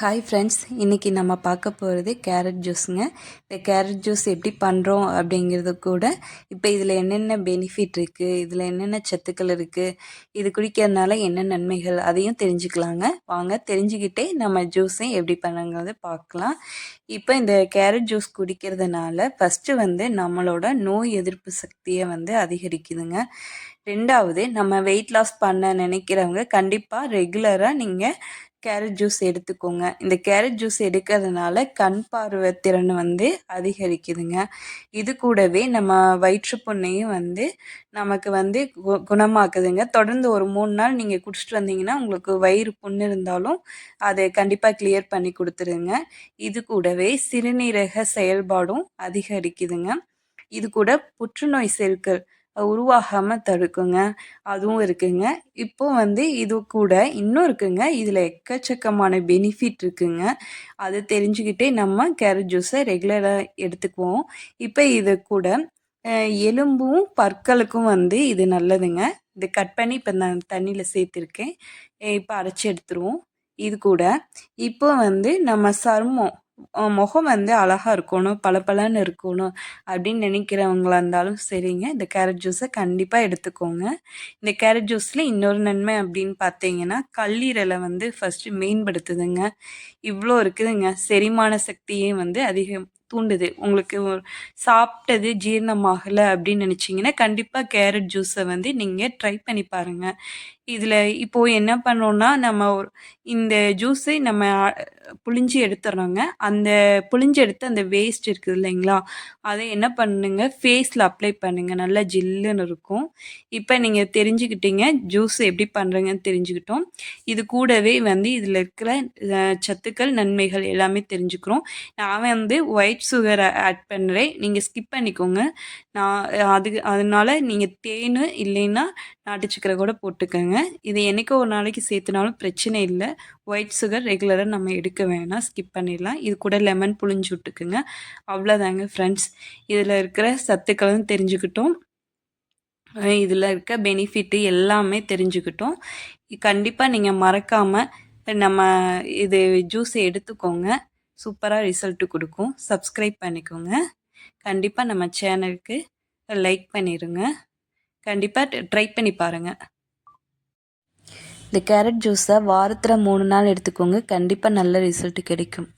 Hi friends இன்றைக்கி நம்ம பார்க்க போகிறது கேரட் ஜூஸுங்க இந்த கேரட் ஜூஸ் எப்படி பண்ணுறோம் அப்படிங்கிறது கூட இப்போ இதில் என்னென்ன பெனிஃபிட் இருக்குது இதில் என்னென்ன சத்துக்கள் இருக்குது இது குடிக்கிறதுனால என்ன நன்மைகள் அதையும் தெரிஞ்சுக்கலாங்க. வாங்க தெரிஞ்சுக்கிட்டே நம்ம ஜூஸை எப்படி பண்ணுங்கிறத பார்க்கலாம். இப்போ இந்த கேரட் ஜூஸ் குடிக்கிறதுனால ஃபஸ்ட்டு வந்து நம்மளோட நோய் எதிர்ப்பு சக்தியை வந்து அதிகரிக்குதுங்க. ரெண்டாவது நம்ம வெயிட் லாஸ் பண்ண நினைக்கிறவங்க கண்டிப்பாக ரெகுலராக நீங்கள் கேரட் ஜூஸ் எடுத்துக்கோங்க. இந்த கேரட் ஜூஸ் எடுக்கிறதுனால கண் பார்வை திறன் வந்து அதிகரிக்குதுங்க. இது கூடவே நம்ம வயிற்றுப்புண்ணையும் வந்து நமக்கு வந்து கு குணமாக்குதுங்க. தொடர்ந்து ஒரு மூணு நாள் நீங்கள் குடிச்சிட்டு வந்தீங்கன்னா உங்களுக்கு வயிறு புண்ணு இருந்தாலும் அதை கண்டிப்பாக கிளியர் பண்ணி கொடுத்துருங்க. இது கூடவே சிறுநீரக செயல்பாடும் அதிகரிக்குதுங்க. இது கூட புற்றுநோய் செல்கள் உருவாகாமல் தடுக்குங்க. அதுவும் இருக்குங்க. இப்போ வந்து இது கூட இன்னும் இருக்குங்க. இதில் எக்கச்சக்கமான பெனிஃபிட் இருக்குங்க. அது தெரிஞ்சுக்கிட்டே நம்ம கேரட் ஜூஸை ரெகுலராக எடுத்துக்குவோம். இப்போ இது கூட எலும்பும் பற்களுக்கும் வந்து இது நல்லதுங்க. இது கட் பண்ணி இப்போ நான் தண்ணியில் சேர்த்துருக்கேன். இப்போ அரைச்சி எடுத்துருவோம். இது கூட இப்போ வந்து நம்ம சருமம் முகம் வந்து அழகாக இருக்கணும் பளபளன்னு இருக்கணும் அப்படின்னு நினைக்கிறவங்களா இருந்தாலும் சரிங்க. இந்த கேரட் ஜூஸை கண்டிப்பாக எடுத்துக்கோங்க. இந்த கேரட் ஜூஸில் இன்னொரு நன்மை அப்படின்னு பார்த்தீங்கன்னா கல்லீரலை வந்து ஃபஸ்ட்டு மேம்படுத்துதுங்க. இவ்வளோ இருக்குதுங்க. செரிமான சக்தியே வந்து அதிகம் தூண்டுது. உங்களுக்கு சாப்பிட்டது ஜீரணமாகலை அப்படின்னு நினச்சிங்கன்னா கண்டிப்பாக கேரட் ஜூஸை வந்து நீங்கள் ட்ரை பண்ணி பாருங்கள் இதில் இப்போது என்ன பண்ணோன்னா நம்ம இந்த ஜூஸை நம்ம புழிஞ்சு எடுத்துடுறோங்க அந்த புழிஞ்சு எடுத்து அந்த வேஸ்ட் இருக்குது இல்லைங்களா? அதை என்ன பண்ணுங்க? ஃபேஸில் அப்ளை பண்ணுங்கள் நல்லா ஜில்லுன்னு இருக்கும். இப்போ நீங்கள் தெரிஞ்சுக்கிட்டீங்க ஜூஸ் எப்படி பண்ணுறீங்கன்னு தெரிஞ்சுக்கிட்டோம். இது கூடவே வந்து இதில் இருக்கிற சத்துக்கள் நன்மைகள் எல்லாமே தெரிஞ்சுக்கிறோம். நான் வந்து ஒயிட் சுகரை ஆட் பண்ணுறேன் நீங்கள் ஸ்கிப் பண்ணிக்கோங்க. நான் அதுக்கு அதனால் நீங்கள் தேன் இல்லைன்னா நாட்டு சக்கரை கூட போட்டுக்கோங்க. இது என்றைக்கோ ஒரு நாளைக்கு சேர்த்துனாலும் பிரச்சனை இல்லை. ஒயிட் சுகர் ரெகுலராக நம்ம எடுக்க வேணாம். ஸ்கிப் பண்ணிடலாம். இது கூட லெமன் புழிஞ்சு விட்டுக்குங்க. அவ்வளோதாங்க ஃப்ரெண்ட்ஸ். இதில் இருக்கிற சத்துக்களும் தெரிஞ்சுக்கிட்டோம். இதில் இருக்க பெனிஃபிட்டு எல்லாமே தெரிஞ்சுக்கிட்டோம். கண்டிப்பாக நீங்கள் மறக்காமல் நம்ம இது ஜூஸை எடுத்துக்கோங்க. சூப்பராக ரிசல்ட்டு கொடுக்கும். சப்ஸ்கிரைப் பண்ணிக்கோங்க. கண்டிப்பாக நம்ம சேனலுக்கு லைக் பண்ணிடுங்க கண்டிப்பாக ட்ரை பண்ணி பாருங்கள் இந்த கேரட் ஜூஸை வாரத்தில் மூணு நாள் எடுத்துக்கோங்க. கண்டிப்பாக நல்ல ரிசல்ட் கிடைக்கும்.